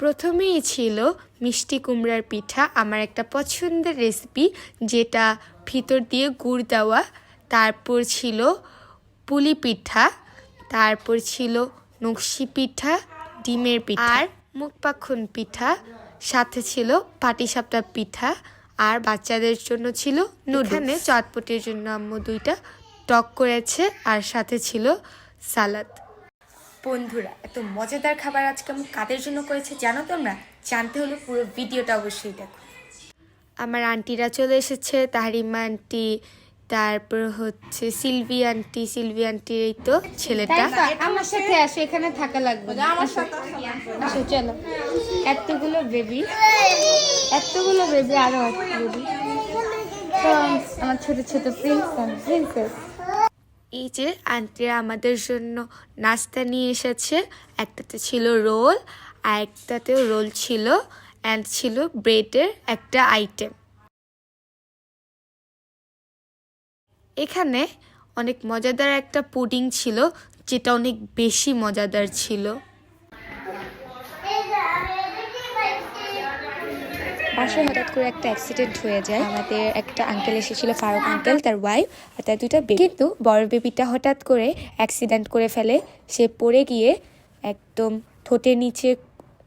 প্রথমেই ছিল মিষ্টি কুমড়ার পিঠা। আমার একটা পছন্দের রেসিপি যেটা ভিতর দিয়ে গুড় দেওয়া। তারপর ছিল পুলি পিঠা, তারপর ছিল নকশি পিঠা, ডিমের পিঠা আর মুখপাক্ষন পিঠা, সাথে ছিল পাটিসাপটা পিঠা আর বাচ্চাদের জন্য ছিল নুডানে চটপটির জন্য আম্মু দুইটা টক করেছে আর সাথে ছিল সালাদ। বন্ধুরা এত মজাদার খাবার আজকে আমি কাদের জন্য করেছি জানো তোমরা? জানতে হলে পুরো ভিডিওটা অবশ্যই দেখো। আমার আন্টিরা চলে এসেছে তাহারিমা আন্টি তারপর হচ্ছে সিলভি আন্টি সিলভি আন্টির এই তো ছেলেটা। আমার সাথে আসো এখানে থাকা লাগবে আমার সাথে আসো। চলো। এতগুলো বেবি এতগুলো বেবি আরও বেবি তো আমার ছোট ছোট প্রিন্স প্রিন্সেস এই যে আন্টিরা আমাদের জন্য নাস্তা নিয়ে এসেছে। একটাতে ছিল রোল, আর একটাতেও রোল ছিল অ্যান্ড ছিল ব্রেডের একটা আইটেম এখানে অনেক মজাদার একটা পুডিং ছিল, যেটা অনেক বেশি মজাদার ছিল। পাশে হঠাৎ করে একটা অ্যাক্সিডেন্ট হয়ে যায়। আমাদের একটা আঙ্কেল এসেছিল, ফারুক আঙ্কেল তার ওয়াইফ আর তার দুটা বেবি কিন্তু বড় বেবিটা হঠাৎ করে অ্যাক্সিডেন্ট করে ফেলে। সে পড়ে গিয়ে একদম ঠোঁটের নিচে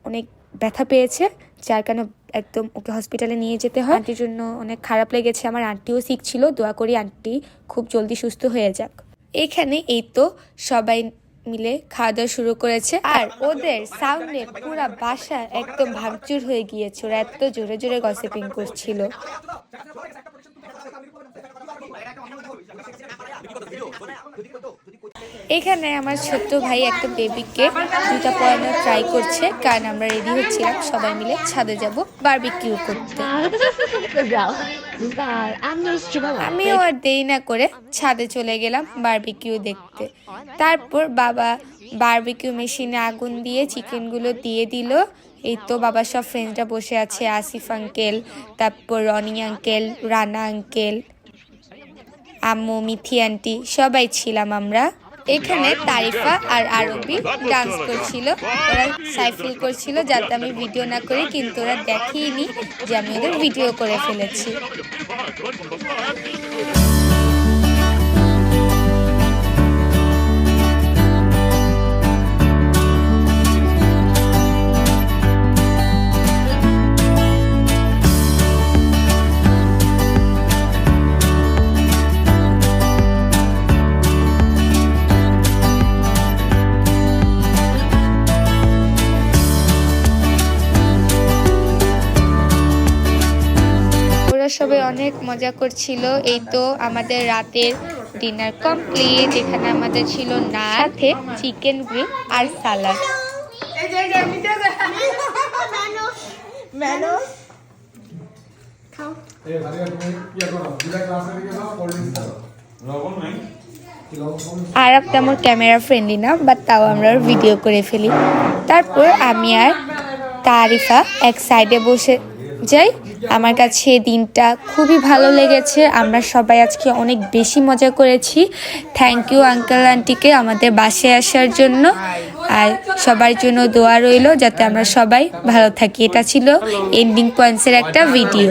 অনেক ব্যথা পেয়েছে, যার কারণে একদম ওকে হসপিটালে নিয়ে যেতে হয়। আন্টির জন্য অনেক খারাপ লেগেছে। আমার আন্টিও সিক ছিল। দোয়া করি আন্টি খুব জলদি সুস্থ হয়ে যাক। এখানে এই তো সবাই মিলে খাওয়া দাওয়া শুরু করেছে আর ওদের সাউন্ডে পুরো বাসা একদম ভাঙচুর হয়ে গিয়েছে ওরা এত জোরে জোরে গসিপিং করছিল এখানে আমার ছোট্ট ভাই একটা বেবিকে জুতা পরানোর ট্রাই করছে। কারণ আমরা রেডি হচ্ছিলাম, সবাই মিলে ছাদে যাব বারবিকিউ করতে। আমিও আর দেরি না করে ছাদে চলে গেলাম বারবিকিউ দেখতে। তারপর বাবা বারবিকিউ মেশিনে আগুন দিয়ে চিকেনগুলো দিয়ে দিল। এই তো বাবার সব ফ্রেন্ডরা বসে আছে, আসিফ আঙ্কেল তারপর রনি আঙ্কেল রানা আঙ্কেল আম্মু, মিথি আন্টি সবাই ছিলাম আমরা। এখানে তারিফা আর আরবি ডান্স করছিল। ওরা সাইফিল করছিল যাতে আমি ভিডিও না করি, কিন্তু ওরা দেখেইনি যে আমি ওদের ভিডিও করে ফেলেছি। সবাই অনেক মজা করছিল। এই তো আমাদের রাতের ডিনার কমপ্লিট এখানে আমাদের ছিল না সাথে চিকেন গ্রিল আর সালাড ইয়া আর তেমন ক্যামেরা ফ্রেন্ডলি না বাট তাও আমরা ভিডিও করে ফেলি। তারপর আমি আর তারিফা এক সাইডে বসে যাই, আমার কাছে দিনটা খুবই ভালো লেগেছে। আমরা সবাই আজকে অনেক বেশি মজা করেছি। থ্যাংক ইউ আঙ্কেল আন্টিকে আমাদের বাসে আসার জন্য। আর সবার জন্য দোয়া রইল যাতে আমরা সবাই ভালো থাকি। এটা ছিল এন্ডিং পয়েন্টসের একটা ভিডিও